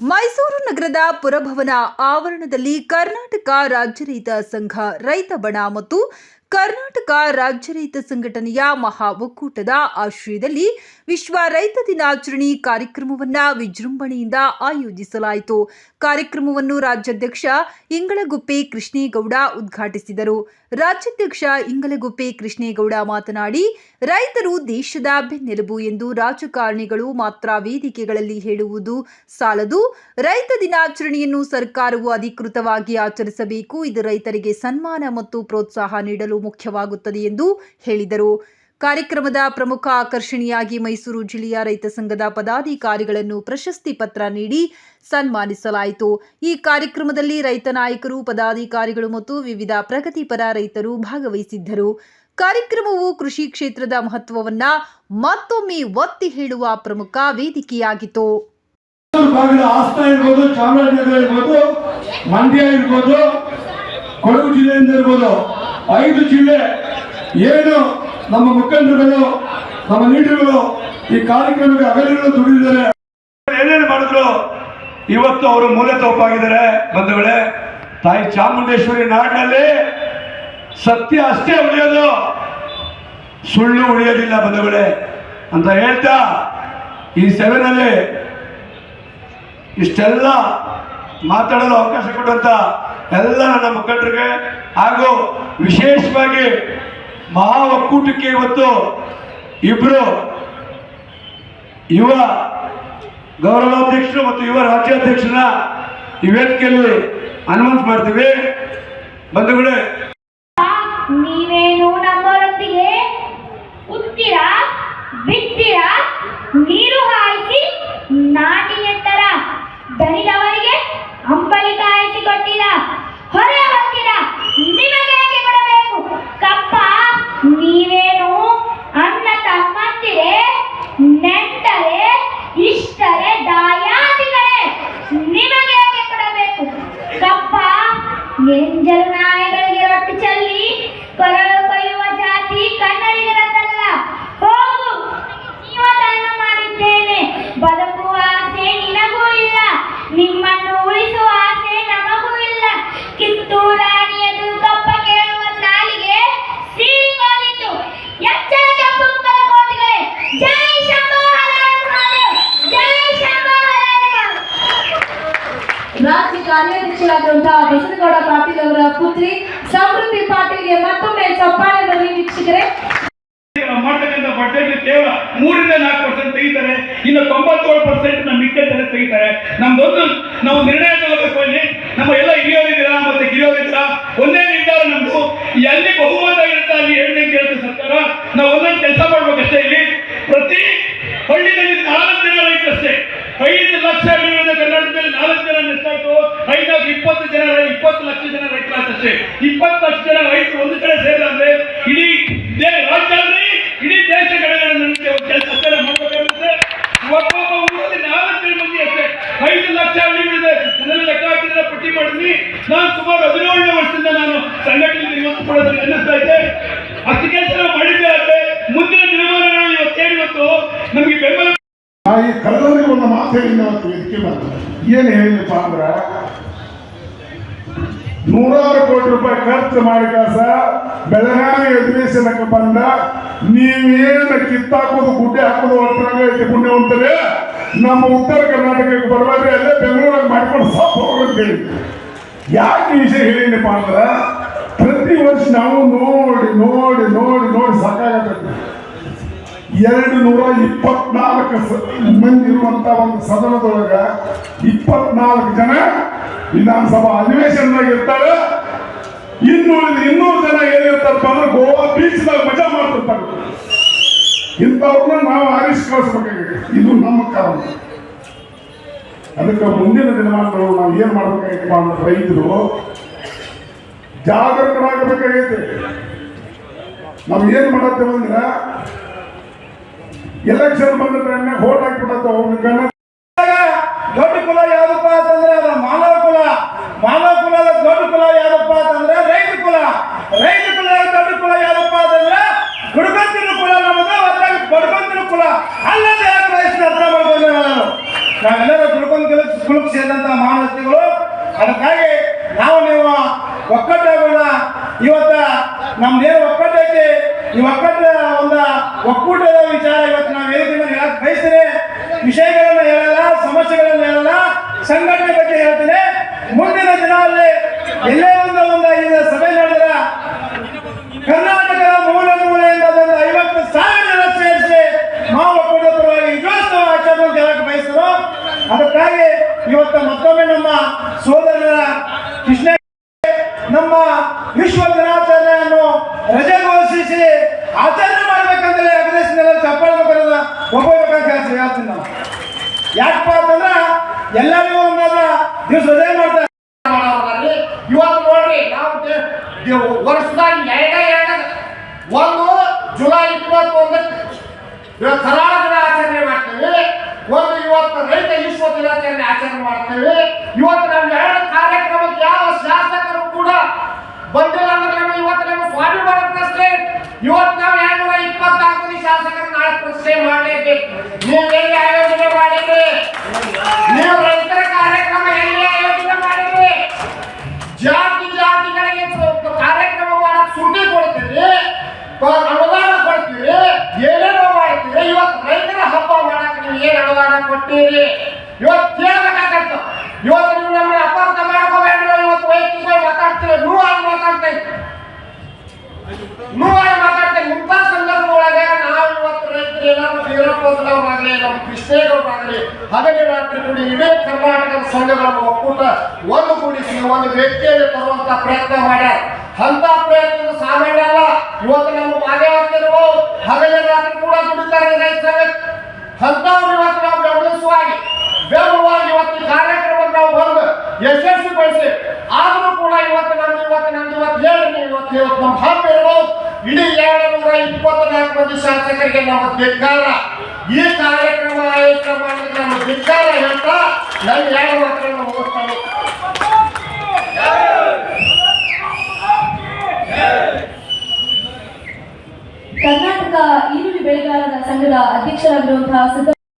ಮೈಸೂರು ನಗರದ ಪುರಭವನ ಆವರಣದಲ್ಲಿ ಕರ್ನಾಟಕ ರಾಜ್ಯ ರೈತ ಸಂಘ ರೈತ ಬಣ ಮತ್ತು ಕರ್ನಾಟಕ ರಾಜ್ಯ ರೈತ ಸಂಘಟನೆಯ ಮಹಾ ಒಕ್ಕೂಟದ ಆಶ್ರಯದಲ್ಲಿ ವಿಶ್ವ ರೈತ ದಿನಾಚರಣೆ ಕಾರ್ಯಕ್ರಮವನ್ನ ವಿಜೃಂಭಣೆಯಿಂದ ಆಯೋಜಿಸಲಾಯಿತು. ಕಾರ್ಯಕ್ರಮವನ್ನು ರಾಜ್ಯಾಧ್ಯಕ್ಷ ಇಂಗಳಗುಪ್ಪೆ ಕೃಷ್ಣೇಗೌಡ ಉದ್ಘಾಟಿಸಿದರು. ರಾಜ್ಯಾಧ್ಯಕ್ಷ ಇಂಗಳಗುಪ್ಪೆ ಕೃಷ್ಣೇಗೌಡ ಮಾತನಾಡಿ, ರೈತರು ದೇಶದ ಬೆನ್ನೆಲುಬು ಎಂದು ರಾಜಕಾರಣಿಗಳು ಮಾತ್ರ ವೇದಿಕೆಗಳಲ್ಲಿ ಹೇಳುವುದು ಸಾಲದು. ರೈತ ದಿನಾಚರಣೆಯನ್ನು ಸರ್ಕಾರವು ಅಧಿಕೃತವಾಗಿ ಆಚರಿಸಬೇಕು. ಇದು ರೈತರಿಗೆ ಸನ್ಮಾನ ಮತ್ತು ಪ್ರೋತ್ಸಾಹ ನೀಡಲು ಮುಖ್ಯವಾಗುತ್ತದೆ ಎಂದು ಹೇಳಿದರು. ಕಾರ್ಯಕ್ರಮದ ಪ್ರಮುಖ ಆಕರ್ಷಣೆಯಾಗಿ ಮೈಸೂರು ಜಿಲ್ಲೆಯ ರೈತ ಸಂಘದ ಪದಾಧಿಕಾರಿಗಳನ್ನು ಪ್ರಶಸ್ತಿ ಪತ್ರ ನೀಡಿ ಸನ್ಮಾನಿಸಲಾಯಿತು. ಈ ಕಾರ್ಯಕ್ರಮದಲ್ಲಿ ರೈತ ನಾಯಕರು, ಪದಾಧಿಕಾರಿಗಳು ಮತ್ತು ವಿವಿಧ ಪ್ರಗತಿಪರ ರೈತರು ಭಾಗವಹಿಸಿದ್ದರು. ಕಾರ್ಯಕ್ರಮವು ಕೃಷಿ ಕ್ಷೇತ್ರದ ಮಹತ್ವವನ್ನ ಮತ್ತೊಮ್ಮೆ ಒತ್ತಿ ಹೇಳುವ ಪ್ರಮುಖ ವೇದಿಕೆಯಾಗಿತ್ತು. ಕೊಡಗು ಜಿಲ್ಲೆಯಿಂದ ಇರ್ಬೋದು. ಐದು ಜಿಲ್ಲೆ ಏನು ನಮ್ಮ ಮುಖಂಡರುಗಳು, ನಮ್ಮ ಲೀಡರ್ಗಳು ಈ ಕಾರ್ಯಕ್ರಮಕ್ಕೆ ಅಗಲಿಗಳು ದುಡಿದಿದ್ದಾರೆ. ಏನೇನು ಮಾಡಿದ್ರು? ಇವತ್ತು ಅವರು ಮೂಲೆ ತೋಪಾಗಿದ್ದಾರೆ. ಬಂಧುಗಳೇ, ತಾಯಿ ಚಾಮುಂಡೇಶ್ವರಿ ನಾಡಿನಲ್ಲಿ ಸತ್ಯ ಅಷ್ಟೇ ಉಳಿಯೋದು. ಸುಳ್ಳು ಉಳಿಯೋದಿಲ್ಲ ಬಂಧುಗಳೇ. ಅಂತ ಹೇಳ್ತಾ ಈ ಸೆವೆನಲ್ಲಿ ಇಷ್ಟೆಲ್ಲ ಮಾತಾಡಲು ಅವಕಾಶ ಕೊಟ್ಟಂತ ಎಲ್ಲ ನಮ್ಮ ಮುಖಂಡರಿಗೆ ಹಾಗೂ ವಿಶೇಷವಾಗಿ ಮಹಾ ಒಕ್ಕೂಟಕ್ಕೆ ಇವತ್ತು ಇಬ್ರು ಯುವ ಗೌರವಾಧ್ಯಕ್ಷರು ಮತ್ತು ಯುವ ರಾಜ್ಯಾಧ್ಯಕ್ಷರನ್ನ ಈ ವೇದಿಕೆಯಲ್ಲಿ ಅನೌನ್ಸ್ ಮಾಡ್ತೀವಿ. ಬಂಧುಗಳೇ ನೀವೇನು ಕಾರ್ಯಾಧ್ಯಕ್ಷರಾಗಿರುವಂತಹ ಬಸನಗೌಡ ಪಾಟೀಲ್ ಅವರ ಪುತ್ರಿ ಸಮೃದ್ಧಿ ಪಾಟೀಲ್ಗೆ ಮತ್ತೊಮ್ಮೆ ಚಪ್ಪಾಳೆ ಬರಲಿ ವೀಕ್ಷಕರೇ. ಮಾಡ್ತಕ್ಕಂಥ ಬಡ್ಡಿಗೆ ಕೇವಲ ಮೂರಿಂದ ನಾಲ್ಕು ಪರ್ಸೆಂಟ್ ತೆಗಿತಾರೆ, ಇನ್ನು ತೊಂಬತ್ತೇಳು ಪರ್ಸೆಂಟ್ ನಮ್ಮ ಜನ ತೆಗಿತಾರೆ. ನಮ್ದೊಂದು, ನಾವು ನಿರ್ಣಯ ತಗೋಬೇಕು ಅಲ್ಲಿ ನಮ್ಮ ಎಲ್ಲ ಹಿರಿಯರಿದ್ದೀರಾ ಮತ್ತೆ ಕಿರಿಯರಿದ್ದೀರಾ ಒಂದೇ ನಿರ್ಧಾರ ನಮ್ದು ಎಲ್ಲಿ ಬಹುಮತ ಇರುತ್ತೆ ಅಲ್ಲಿ ಹೇಳಿ ಕೇಳುತ್ತೆ ಸರ್ಕಾರ ನಾವು ಒಂದೊಂದು ಕೆಲಸ ಮಾಡ್ಬೇಕಷ್ಟೇ ಇಲ್ಲಿ ಪ್ರತಿ ಹಳ್ಳಿನಲ್ಲಿ ನಾಲ್ಕು ಜನ ರೈತರಷ್ಟೇ ಐದು ಲಕ್ಷ ಹಳ್ಳಿಗಳಿಂದ ಕರ್ನಾಟಕದಲ್ಲಿ ನಾಲ್ಕು ಜನ ಎಷ್ಟಾಯ್ತು ಐದಾಗ ಇಪ್ಪತ್ತು ಜನ ರೈ- ಇಪ್ಪತ್ತು ಲಕ್ಷ ಜನ ರೈತರಾಗ್ತಷ್ಟೇ ಇಪ್ಪತ್ತು ಲಕ್ಷ ಜನ ರೈತರು ಒಂದು ಕಡೆ ಸೇರಿದ್ರೆ ಇಡೀ ರಾಜ್ಯದಲ್ಲಿ ಇಡೀ ದೇಶ ಒಂದು ಕೆಲಸ ಮಾಡಬೇಕಾಗುತ್ತೆ. ಒಬ್ಬೊಬ್ಬ ಊರಲ್ಲಿ ನಾಲ್ಕು ಮಂದಿ ಅಷ್ಟೇ. ಐದು ಲಕ್ಷ ಹಳ್ಳಿಗಳಿದೆ ಅದನ್ನು ಲೆಕ್ಕ ಹಾಕಿದ್ರೆ ಪಟ್ಟಿ ಮಾಡಿದ್ವಿ. ನಾನು ಸುಮಾರು ಹದಿನೇಳನೇ ವರ್ಷದಿಂದ ನಾನು ಸಂಘಟನೆ ಇವತ್ತು ಕೂಡ ಅನ್ನಿಸ್ತಾ ಇದ್ದೆ ಅಷ್ಟು ಕೆಲಸ ನಾವು ಮಾಡಿದ್ದೆ ಆದ್ರೆ ಮುಂದಿನ ದಿನಮಾನಗಳಲ್ಲಿ ಇವತ್ತೇನು ಇವತ್ತು ನಮಗೆ ಬೆಂಬಲ ಕಲ್ಲರಿಗೆ ಒಂದು ಮಾತು ಹೇಳಿ ನಾವು ವೇದಿಕೆ ಮಾಡ್ತಾರೆ ಏನು ಹೇಳಿದಪ್ಪ ಅಂದ್ರ ನೂರಾರು ಕೋಟಿ ರೂಪಾಯಿ ಖರ್ಚು ಮಾಡಿ ಕಾಸ ಬೆಳಗಾವಿ ಅಧಿವೇಶನಕ್ಕೆ ಬಂದ ನೀವೇನು ಕಿತ್ತಾಕೋದು ಗುಡ್ಡೆ ಹಾಕೋದು ಹೊರಟಾಗ ಐತೆ ಪುಣ್ಯ ಉಂಟದೆ? ನಮ್ಮ ಉತ್ತರ ಕರ್ನಾಟಕಕ್ಕೆ ಬರಬಾರ್ದು ಅಲ್ಲೇ ಬೆಂಗಳೂರಾಗ ಮಾಡ್ಕೊಂಡು ಸಾಪ್ ಹೋಗ್ರಿ ಯಾಕೆ ವಿಷಯ ಹೇಳಿನಪ್ಪ ಅಂದ್ರೆ ಪ್ರತಿ ವರ್ಷ ನಾವು ನೋಡಿ ನೋಡಿ ನೋಡಿ ನೋಡಿ ಸಾಕಾಗತ್ತೆ. ಎರಡು ನೂರ ಇಪ್ಪತ್ನಾಲ್ಕು ಮಂದಿ ಇರುವಂತ ಒಂದು ಸದನದೊಳಗ ಇಪ್ಪತ್ನಾಲ್ಕು ಜನ ವಿಧಾನಸಭಾ ಅಧಿವೇಶನದಾಗ ಇರ್ತಾರೆ ಇನ್ನು ಇನ್ನೂರು ಜನ ಏನಿರ್ತಾರಪ್ಪ ಅಂದ್ರೆ ಗೋವಾ ಬೀಚ್ ಬೀಚ್ದಾಗ ಮಜಾ ಮಾಡ್ತಿರ್ತಾರೆ. ಇಂಥವ್ರನ್ನ ನಾವು ಆರಿಸಿ ಇದು ನಮ್ಮ ಕಾರಣ. ಅದಕ್ಕೆ ಮುಂದಿನ ದಿನಮಾನಗಳು ನಾವು ಏನ್ ಮಾಡ್ಬೇಕಾಗಿತ್ತಪ್ಪ ಅಂದ್ರೆ ರೈತರು ಜಾಗೃತರಾಗಬೇಕಾಗೈತೆ. ನಾವು ಏನ್ ಮಾಡತ್ತೇವೆ ಅಂದ್ರೆ ಎಲೆಕ್ಷನ್ ಬಂದ ಟೈಮ್ನಾಗ ಹೋಟ್ ಹಾಕ್ಬಿಡತ್ತ. ಅವ್ನ ಅಲ್ಲದೆ ಯಾಕೆ ವಯಸ್ಸಿನ ಹತ್ರ ಮಾಡ್ಕೊಂಡು ನಾನು. ನಾವೆಲ್ಲರೂ ದುಡ್ಕೊಂಡು ಕೆಲಸ ಕುಲಕ್ಕೆ ಸೇರಿದಂತಹ ಮಹಾನ್ ಅದಕ್ಕಾಗಿ ನಾವು ನೀವು ಒಕ್ಕಟ್ಟಾಗೋಣ. ಇವತ್ತ ನಮ್ದೇನು ಒಕ್ಕಟ್ಟೈತಿ ಈ ಒಕ್ಕಟ್ಟ ಒಂದು ಒಕ್ಕೂಟದ ವಿಚಾರ ಇವತ್ತು ನಾವು ಮೇಲೆ ಹೇಳಕ್ ಬಯಸ್ತೇನೆ. ವಿಷಯಗಳನ್ನ ಹೇಳಲ್ಲ, ಸಮಸ್ಯೆಗಳನ್ನ ಹೇಳಲ್ಲ. ಸಂಘಟನೆ ಬಗ್ಗೆ ಹೇಳ್ತೀನಿ. ಮುಂದಿನ ದಿನದಲ್ಲಿ ಎಲ್ಲೇ ಒಂದು ಒಂದು ಈ ಸಭೆ ನಡೆದ ಕರ್ನಾಟಕದ ಮೂಲೆ ಮೂಲೆಯಿಂದ ಬಂದ ಐವತ್ತು ಸಾವಿರ ಜನ ಸೇರಿಸಿ ನಾವು ಒಕ್ಕೂಟದ ಪರವಾಗಿ ವಿಜಯೋತ್ಸವ ಆಚರಣೆ ಅಂತ ಹೇಳಕ್ ಬಯಸ್ತರು ಅದಕ್ಕಾಗಿ ಇವತ್ತು ಮತ್ತೊಮ್ಮೆ ನಮ್ಮ ಸೋದರರ ಕೃಷ್ಣ ನಮ್ಮ ವಿಶ್ವ ದಿನಾಚರಣೆಯನ್ನು ರಜೆ ಘೋಷಿಸಿ ಆಚರಣೆ ಮಾಡ್ಬೇಕಂದ್ರೆ ಅಗ್ರೆಸ್ನೆಲ್ಲ ಚಪ್ಪಾಳೆ ಬೇಕಾದ್ರೆ ಒಪ್ಕೋಬೇಕಂತ ಕೆಲಸ ಹೇಳ್ತೀನಿ ನಾವು ಯಾಕಪ್ಪ ಅಂತಂದ್ರೆ ಎಲ್ಲರಿಗೂ ಒಂದಾದ ದಿವಸ ಅದೇ ಮಾಡ್ತಾರೆ. ಇವತ್ತು ನೋಡ್ರಿ, ನಾವು ವರ್ಷದಾಗ ಎರಡೇ ಎರಡ ಒಂದು ಜುಲೈ ಇಪ್ಪತ್ತೊಂದಕ್ಕೆ ಕರಾಳ ಆಚರಣೆ ಮಾಡ್ತೀವಿ. ಒಂದು ಇವತ್ತು ರೈತ ವಿಶ್ವ ದಿನಾಚರಣೆ ಆಚರಣೆ ಮಾಡ್ತೇವೆ. ಇವತ್ತು ನಾವು ಎರಡು ಕಾರ್ಯಕ್ರಮಕ್ಕೆ ಯಾವ ಶಾಸಕರು ಕೂಡ ಬಂದಿಲ್ಲ ಅಂದ್ರೆ ನಮ್ಮ ಇವತ್ತು ನಮ್ಮ ಸ್ವಾಮಿ ಮಾಡೋ ಪ್ರಶ್ನೆ ಇವತ್ತು ನಾವು ಎರಡ್ನೂರ ಇಪ್ಪತ್ನಾಲ್ಕು ಮಂದಿ ಶಾಸಕರು ನಾಳೆ ಪ್ರಶ್ನೆ ಮಾಡಲೇಬೇಕು ನೀವು ಎಲ್ಲಿ ಆಯೋಜನೆ ಮಾಡಿದ್ರಿ ನೀವು ರೈತರ ಕಾರ್ಯಕ್ರಮ ಎಲ್ಲಿ ಆಯೋಜನೆ ಮಾಡಿದ್ರಿ ಜಾತಿ ಜಾತಿಗಳಿಗೆ ಸ್ವಲ್ಪ ಕಾರ್ಯಕ್ರಮ ಮಾಡಕ್ ಸುದ್ದಿ ಕೊಡ್ತೀರಿ ಪ- ಅನುದಾನ ಕೊಡ್ತೀರಿ ಏನೇನೋ ಮಾಡ್ತೀರಿ ಇವತ್ತು ರೈತರ ಹಬ್ಬ ಮಾಡಕ್ ನೀವು ಏನ್ ಕೊಟ್ಟಿರಿ ಇವತ್ತು ಕೇಳಬೇಕಾಗತ್ತ ಇವತ್ತು ನೀವು ನಮ್ಮ ಅಪಾರ್ಥ ಮಾಡ್ಕೋಬೇಡ್ರಿ ಇವತ್ತು ವೈಯಕ್ತಿಕವಾಗಿ ಮಾತಾಡ್ತೀರಿ. ನೂರಾಗಿ ಮಾತಾಡ್ತೇವೆ ನೂರಾಗಿ ಮಾತಾಡ್ತೇವೆ ಇಂಥ ಸಂದರ್ಭದೊಳಗೆ ನಾವು ಇವತ್ತು ರೈತರು ಎಲ್ಲರೂ ವೀರಪ್ಪನವರಾಗಲಿ ನಮ್ಮ ಕೃಷ್ಣೇಗೌಡರಾಗಲಿ ಹಗಲಿ ರಾತ್ರಿ ಕೂಡಿ ಇಡೀ ಕರ್ನಾಟಕದ ಸಂಘಗಳನ್ನು ಒಕ್ಕೂಟ ಒಂದು ಕೂಡಿಸಿ ಒಂದು ವ್ಯಕ್ತಿಯಲ್ಲಿ ತರುವಂತ ಪ್ರಯತ್ನ ಮಾಡ್ಯಾರ. ಅಂತ ಪ್ರಯತ್ನ ಸಾಮಾನ್ಯ ಅಲ್ಲ. ಇವತ್ತು ನಮ್ಮ ಮಾದೇವತ್ತಿರು ಹಗಲಿ ರಾತ್ರಿ ಕೂಡ ದುಡಿತಾರೆ ರೈತರ ಅಂತವ್ರು ಇವತ್ತು ಬೆಂಬಲಿಸುವಾಗಿ ಬೆಂಬಲವಾಗಿ ಇವತ್ತು ಕಾರ್ಯಕ್ರಮವನ್ನು ನಾವು ಬಂದು ಯಶಸ್ವಿಗೊಳಿಸಿ, ಆದರೂ ಕೂಡ ಇವತ್ತು ನಮ್ದು ಇವತ್ತು ನಮ್ದು ಇವತ್ತು ಹೇಳಿ ಇವತ್ತು ಇವತ್ತು ನಮ್ಮ ಹಬ್ಬ ಇರ್ಬೋದು. ಇಡೀ ಎರಡು ನೂರ ಇಪ್ಪತ್ನಾಲ್ಕು ಮಂದಿ ಶಾಸಕರಿಗೆ ನಮ್ಮ ಧಿಕ್ಕಾರ. ಈ ಕಾರ್ಯಕ್ರಮ ಆಯೋಜನೆ ಮಾಡಿದ್ರೆ ನಮ್ಮ ಧಿಕ್ಕಾರ ಹೇಳ್ತಾ ನಾನು ಎರಡು ಮಾತ್ರ ಮುಗಿಸ್ತಾನೆ ಕರ್ನಾಟಕ ಈರುಳ್ಳಿ ಬೆಳೆಗಾರರ ಸಂಘದ ಅಧ್ಯಕ್ಷರಾಗಿರುವಂತಹ